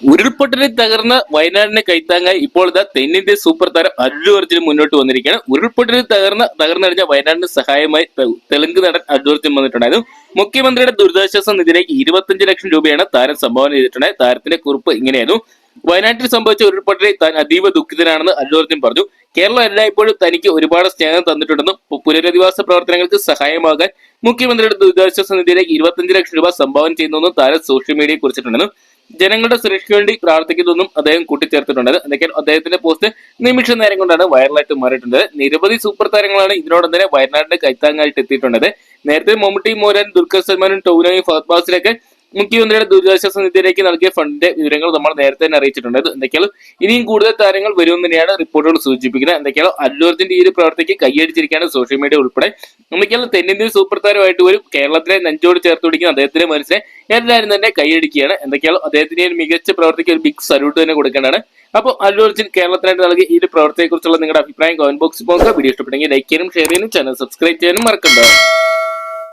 ഉരുൾപൊട്ടലിൽ തകർന്ന വയനാടിനെ കൈത്താങ്ങായി ഇപ്പോൾ ഇതാ തെന്നിന്ത്യൻ സൂപ്പർ താരം അല്ലു അർജുൻ മുന്നോട്ട് വന്നിരിക്കുകയാണ്. ഉരുൾപൊട്ടലിൽ തകർന്ന തകർന്നടിഞ്ഞ വയനാടിന് സഹായമായി തെലുങ്ക് നടൻ അല്ലു അർജുൻ വന്നിട്ടുണ്ടായിരുന്നു. മുഖ്യമന്ത്രിയുടെ ദുരിതാശ്വാസ നിധിയിലേക്ക് ഇരുപത്തഞ്ച് ലക്ഷം രൂപയാണ് താരം സംഭാവന ചെയ്തിട്ടുണ്ടായത്. താരത്തിന്റെ കുറിപ്പ് ഇങ്ങനെയായിരുന്നു. വയനാട്ടിൽ സംഭവിച്ച ഉരുൾപൊട്ടലിൽ താൻ അതീവ ദുഃഖിതനാണെന്ന് അല്ലു അർജുൻ പറഞ്ഞു. കേരളം എല്ലായ്പ്പോഴും തനിക്ക് ഒരുപാട് സ്നേഹം തന്നിട്ടുണ്ടെന്നും പുനരധിവാസ പ്രവർത്തനങ്ങൾക്ക് സഹായമാകാൻ മുഖ്യമന്ത്രിയുടെ ദുരിതാശ്വാസ നിധിയിലേക്ക് ഇരുപത്തഞ്ച് ലക്ഷം രൂപ സംഭാവന ചെയ്യുന്നെന്നും താരം സോഷ്യൽ മീഡിയയിൽ കുറിച്ചിട്ടുണ്ടെന്നും ജനങ്ങളുടെ സുരക്ഷയ്ക്ക് വേണ്ടി പ്രാർത്ഥിക്കുന്നതെന്നും അദ്ദേഹം കൂട്ടിച്ചേർത്തിട്ടുണ്ട് എന്തൊക്കെയാണ് അദ്ദേഹത്തിന്റെ പോസ്റ്റ് നിമിഷ നേരം കൊണ്ടാണ് വൈറലായിട്ട് മാറിയിട്ടുണ്ട് നിരവധി സൂപ്പർ താരങ്ങളാണ് ഇതിനോടൊപ്പം തന്നെ വയനാടിന്റെ കൈത്താങ്ങായിട്ട് എത്തിയിട്ടുള്ളത്. നേരത്തെ മമ്മൂട്ടി മോരൻ ദുൽഖർ സൽമാനും ടൗനയും ഫഹദ് മുഖ്യമന്ത്രിയുടെ ദുരിതാശ്വാസ നിധിയിലേക്ക് നൽകിയ ഫണ്ടിന്റെ വിവരങ്ങൾ നമ്മൾ നേരത്തെ തന്നെ അറിയിച്ചിട്ടുണ്ട്. എന്തൊക്കെയാണ്? ഇനിയും കൂടുതൽ താരങ്ങൾ വരുമെന്ന് തന്നെയാണ് റിപ്പോർട്ടുകൾ സൂചിപ്പിക്കുന്നത്. എന്തൊക്കെയാണ്? അല്ലൂരത്തിന്റെ ഈ ഒരു പ്രവർത്തിക്ക് കൈയടിച്ചിരിക്കുകയാണ് സോഷ്യൽ മീഡിയ ഉൾപ്പെടെ. എന്തൊക്കെയാണ്? തെന്നിന്ത്യൻ സൂപ്പർ താരമായിട്ട് വരും കേരളത്തിലെ നെഞ്ചോട് ചേർത്ത് പിടിക്കുന്ന അദ്ദേഹത്തിന്റെ മനസ്സിനെ എല്ലാവരും തന്നെ കൈയടിക്കുകയാണ്. എന്തൊക്കെയാണ്? അദ്ദേഹത്തിന്റെ ഒരു മികച്ച പ്രവർത്തിക്ക് ഒരു ബിഗ് സല്യൂട്ട് തന്നെ കൊടുക്കേണ്ടതാണ്. അപ്പോൾ അല്ലൂർജിൻ കേരളത്തിനായിട്ട് നൽകിയ ഈ ഒരു പ്രവർത്തിയെക്കുറിച്ചുള്ള നിങ്ങളുടെ അഭിപ്രായം കമന്റ് ബോക്സിൽ പോകുക വീഡിയോ ഇഷ്ടപ്പെട്ടെങ്കിൽ ലൈക്ക് ചെയ്യാനും ഷെയർ ചെയ്യാനും ചാനൽ സബ്സ്ക്രൈബ് ചെയ്യാനും മറക്കണ്ട.